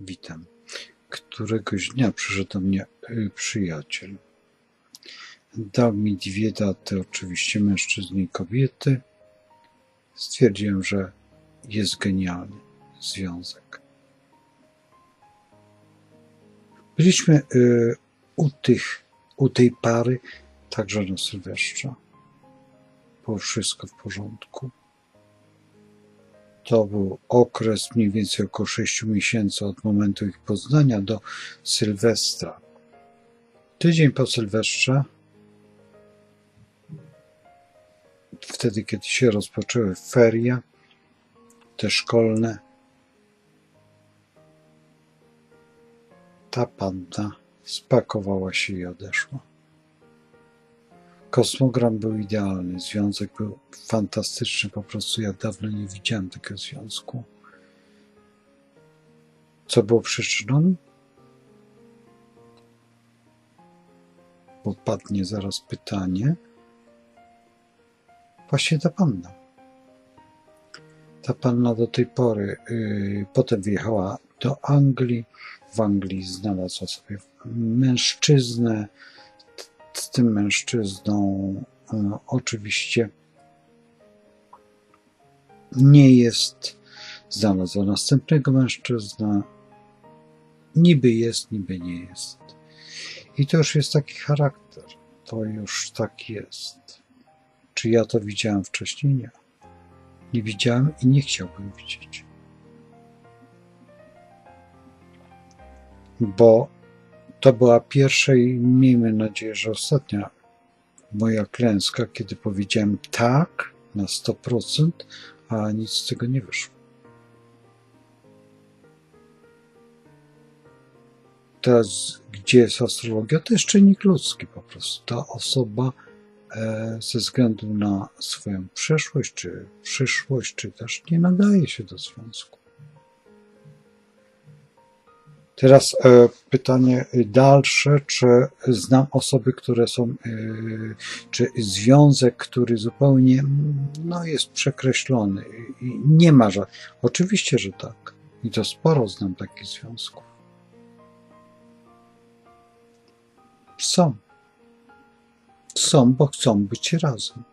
Witam. Któregoś dnia przyszedł do mnie y, przyjaciel. Dał mi dwie daty, oczywiście mężczyzny i kobiety. Stwierdziłem, że jest genialny związek. Byliśmy y, u, tych, u tej pary także na Sylwestrze. Było wszystko w porządku. To był okres mniej więcej około 6 miesięcy od momentu ich poznania do Sylwestra. Tydzień po Sylwestrze, wtedy kiedy się rozpoczęły ferie, te szkolne, ta panna spakowała się i odeszła. Kosmogram był idealny, związek był fantastyczny, po prostu ja dawno nie widziałem takiego związku. Co było przyczyną? Bo padnie zaraz pytanie. Właśnie ta panna. Ta panna do tej pory, yy, potem wyjechała do Anglii. W Anglii znalazła sobie mężczyznę, tym mężczyzną e, oczywiście nie jest. Znalazła następnego mężczyznę. Niby jest, niby nie jest. I to już jest taki charakter. To już tak jest. Czy ja to widziałem wcześniej? Nie. Nie widziałem i nie chciałbym widzieć. Bo to była pierwsza i miejmy nadzieję, że ostatnia moja klęska, kiedy powiedziałem tak na 100%, a nic z tego nie wyszło. Teraz, gdzie jest astrologia, to jest czynnik ludzki po prostu. Ta osoba e, ze względu na swoją przeszłość czy przyszłość, czy też nie nadaje się do związku. Teraz e, pytanie dalsze, czy znam osoby, które są, e, czy związek, który zupełnie no, jest przekreślony i nie ma żadnych. Oczywiście, że tak. I to sporo znam takich związków. Są. Są, bo chcą być razem.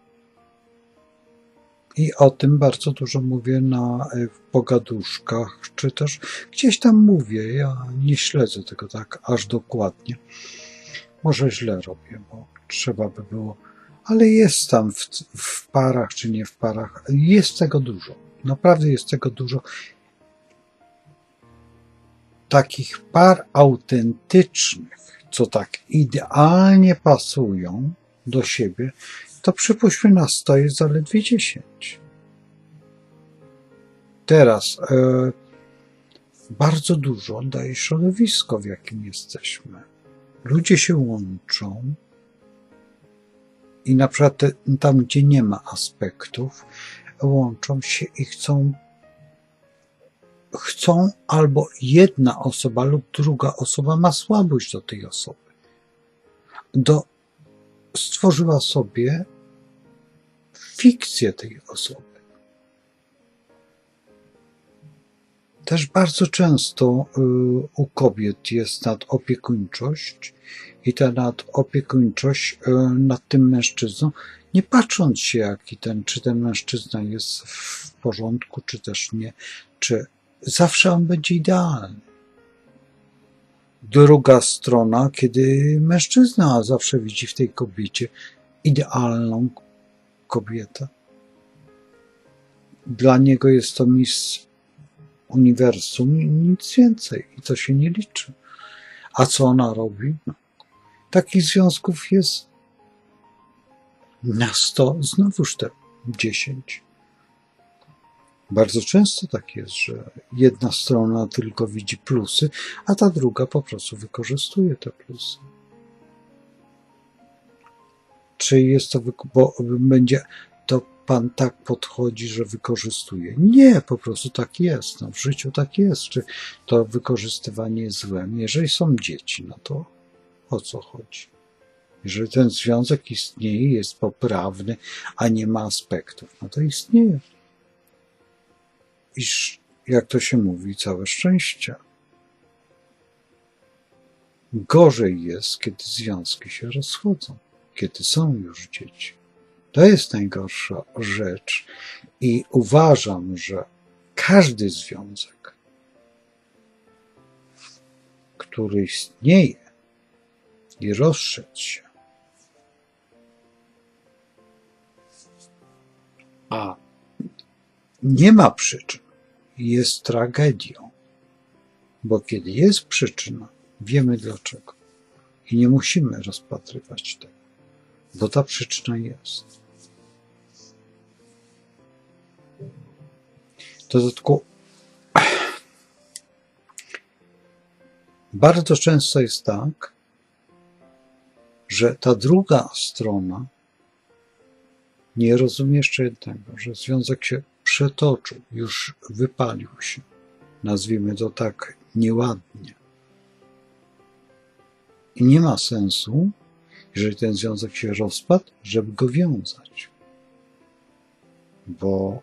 I o tym bardzo dużo mówię na e, pogaduszkach, czy też gdzieś tam mówię. Ja nie śledzę tego tak aż dokładnie. Może źle robię, bo trzeba by było. Ale jest tam w, w parach, czy nie w parach. Jest tego dużo. Naprawdę jest tego dużo. Takich par autentycznych, co tak idealnie pasują do siebie, to przypuśćmy nas, to jest zaledwie 10. Teraz e, bardzo dużo daje środowisko, w jakim jesteśmy. Ludzie się łączą i na przykład te, tam, gdzie nie ma aspektów, łączą się i chcą chcą albo jedna osoba lub druga osoba ma słabość do tej osoby. Do stworzyła sobie fikcję tej osoby. Też bardzo często y, u kobiet jest nadopiekuńczość i ta nadopiekuńczość y, nad tym mężczyzną, nie patrząc się, jaki ten, czy ten mężczyzna jest w porządku, czy też nie, czy zawsze on będzie idealny druga strona, kiedy mężczyzna zawsze widzi w tej kobiecie idealną kobietę. Dla niego jest to mistrz uniwersum i nic więcej. I to się nie liczy. A co ona robi? No. Takich związków jest na sto, znowuż te dziesięć. Bardzo często tak jest, że jedna strona tylko widzi plusy, a ta druga po prostu wykorzystuje te plusy. Czy jest to, bo będzie to pan tak podchodzi, że wykorzystuje? Nie, po prostu tak jest. No, w życiu tak jest. Czy to wykorzystywanie jest złem? Jeżeli są dzieci, no to o co chodzi? Jeżeli ten związek istnieje, jest poprawny, a nie ma aspektów, no to istnieje iż, jak to się mówi, całe szczęście. Gorzej jest, kiedy związki się rozchodzą, kiedy są już dzieci. To jest najgorsza rzecz i uważam, że każdy związek, który istnieje i rozszedł się, a nie ma przyczyn, jest tragedią. Bo kiedy jest przyczyna, wiemy dlaczego. I nie musimy rozpatrywać tego, bo ta przyczyna jest. W dodatku bardzo często jest tak, że ta druga strona nie rozumie jeszcze jednego, że związek się przetoczył, już wypalił się. Nazwijmy to tak nieładnie. I nie ma sensu, jeżeli ten związek się rozpadł, żeby go wiązać. Bo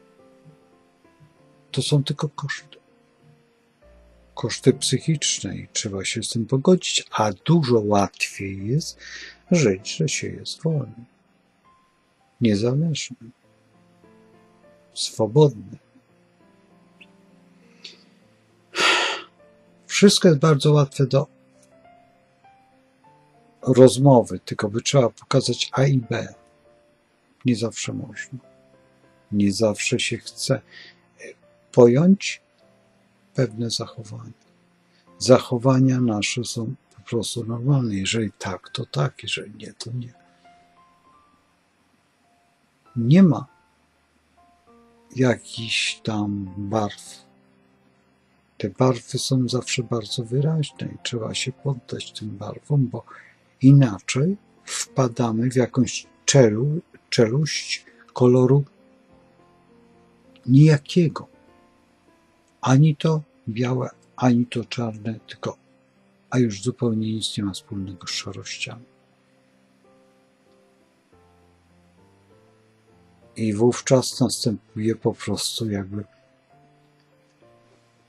to są tylko koszty. Koszty psychiczne i trzeba się z tym pogodzić, a dużo łatwiej jest żyć, że się jest wolnym, niezależnym, swobodnym. Wszystko jest bardzo łatwe do rozmowy, tylko by trzeba pokazać A i B. Nie zawsze można. Nie zawsze się chce pojąć pewne zachowania. Zachowania nasze są po prostu normalne. Jeżeli tak, to tak, jeżeli nie, to nie. Nie ma jakichś tam barw. Te barwy są zawsze bardzo wyraźne i trzeba się poddać tym barwom, bo inaczej wpadamy w jakąś czelu, czeluść koloru nijakiego. Ani to białe, ani to czarne, tylko a już zupełnie nic nie ma wspólnego z szarościami. I wówczas następuje po prostu jakby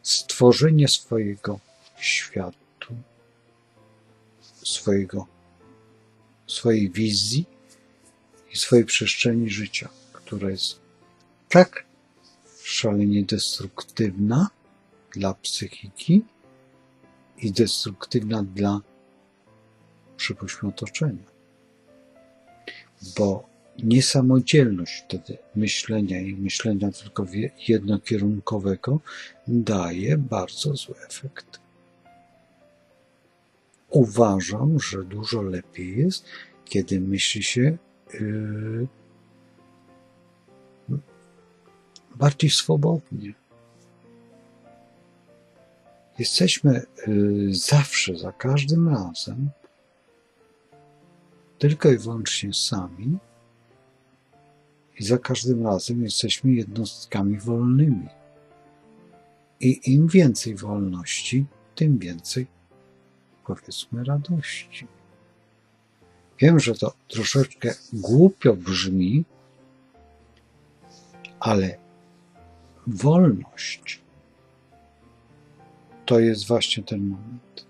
stworzenie swojego światu, swojego, swojej wizji i swojej przestrzeni życia, która jest tak szalenie destruktywna dla psychiki i destruktywna dla, przypuśćmy, otoczenia. Bo niesamodzielność wtedy myślenia i myślenia tylko jednokierunkowego daje bardzo zły efekt. Uważam, że dużo lepiej jest, kiedy myśli się yy, bardziej swobodnie. Jesteśmy yy, zawsze, za każdym razem, tylko i wyłącznie sami, i za każdym razem jesteśmy jednostkami wolnymi. I im więcej wolności, tym więcej, powiedzmy, radości. Wiem, że to troszeczkę głupio brzmi, ale wolność to jest właśnie ten moment.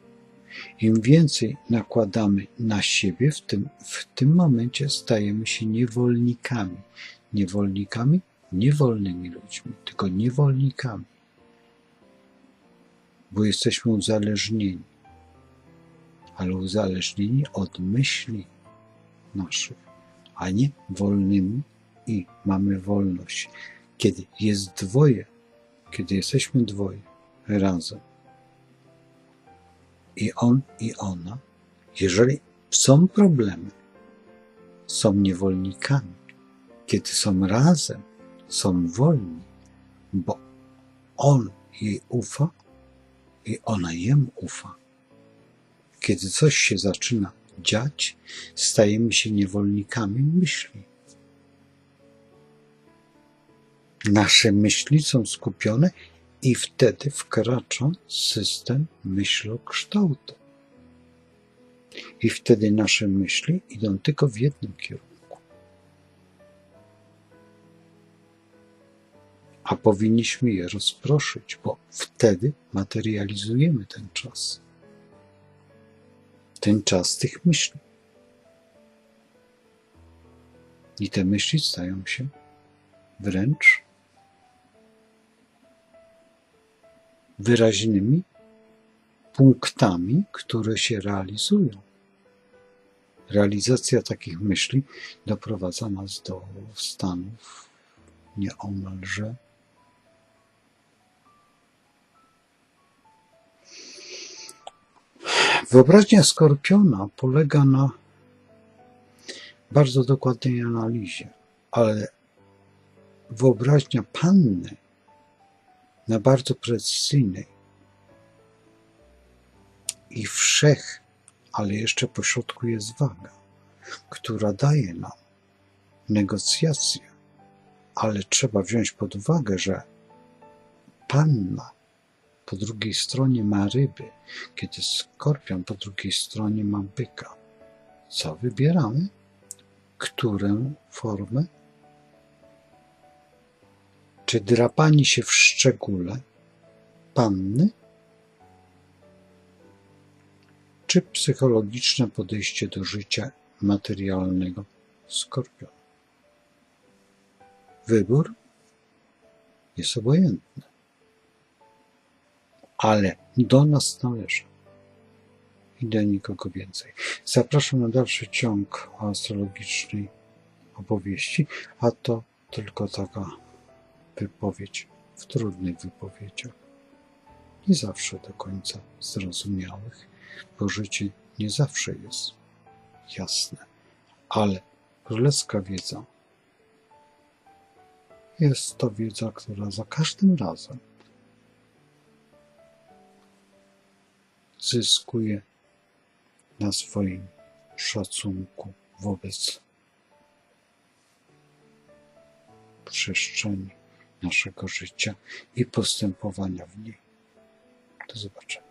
Im więcej nakładamy na siebie, w tym, w tym momencie stajemy się niewolnikami. Niewolnikami, niewolnymi ludźmi, tylko niewolnikami. Bo jesteśmy uzależnieni, ale uzależnieni od myśli naszych, a nie wolnymi i mamy wolność. Kiedy jest dwoje, kiedy jesteśmy dwoje razem, i on, i ona, jeżeli są problemy, są niewolnikami. Kiedy są razem, są wolni, bo on jej ufa i ona jemu ufa. Kiedy coś się zaczyna dziać, stajemy się niewolnikami myśli. Nasze myśli są skupione i wtedy wkracza system myślokształtu. I wtedy nasze myśli idą tylko w jednym kierunku. A powinniśmy je rozproszyć, bo wtedy materializujemy ten czas. ten czas tych myśli. I te myśli stają się wręcz wyraźnymi punktami, które się realizują. Realizacja takich myśli doprowadza nas do stanów nieomalże Wyobraźnia skorpiona polega na bardzo dokładnej analizie, ale wyobraźnia panny na bardzo precyzyjnej i wszech, ale jeszcze pośrodku jest waga, która daje nam negocjacje, ale trzeba wziąć pod uwagę, że panna po drugiej stronie ma ryby, kiedy skorpion po drugiej stronie ma byka. Co wybieramy? Którą formę? Czy drapanie się w szczególe panny? Czy psychologiczne podejście do życia materialnego skorpiona? Wybór jest obojętny ale do nas należy i do nikogo więcej. Zapraszam na dalszy ciąg astrologicznej opowieści, a to tylko taka wypowiedź w trudnych wypowiedziach. Nie zawsze do końca zrozumiałych, bo życie nie zawsze jest jasne, ale królewska wiedza jest to wiedza, która za każdym razem zyskuje na swoim szacunku wobec przestrzeni naszego życia i postępowania w niej. Do zobaczenia.